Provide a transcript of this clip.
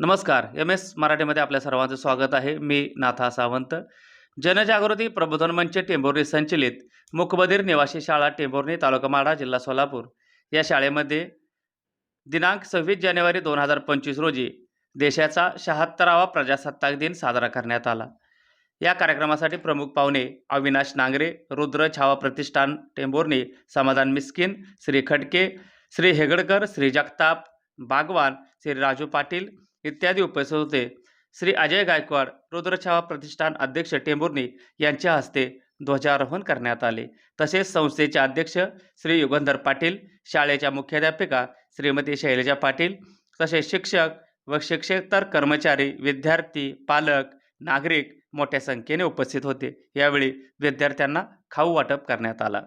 नमस्कार M S मराठीमध्ये आपल्या सर्वांचं स्वागत आहे. मी नाथा सावंत. जनजागृती प्रबोधन मंच टेंभुर्णी संचलित मुखबधीर निवासी शाळा टेंभुर्णी तालुका माढा जिल्हा सोलापूर. या शाळेमध्ये दिनांक सव्वीस जानेवारी दोन हजार पंचवीस रोजी देशाचा शहात्तरावा प्रजासत्ताक दिन साजरा करण्यात आला. या कार्यक्रमासाठी प्रमुख पाहुणे अविनाश नांगरे रुद्र छावा प्रतिष्ठान टेंभुर्णी समाधान मिस्किन श्री खडके श्री हेगडकर श्री जगताप बागवान श्री राजू पाटील इत्यादी उपस्थित होते. श्री अजय गायकवाड रुद्रछावा प्रतिष्ठान अध्यक्ष टेंभुर्णी यांच्या हस्ते ध्वजारोहण करण्यात आले. तसेच संस्थेचे अध्यक्ष श्री युगंधर पाटील शाळेच्या मुख्याध्यापिका श्रीमती शैलजा पाटील तसेच शिक्षक व शिक्षकेतर कर्मचारी विद्यार्थी पालक नागरिक मोठ्या संख्येने उपस्थित होते. यावेळी विद्यार्थ्यांना खाऊ वाटप करण्यात आला.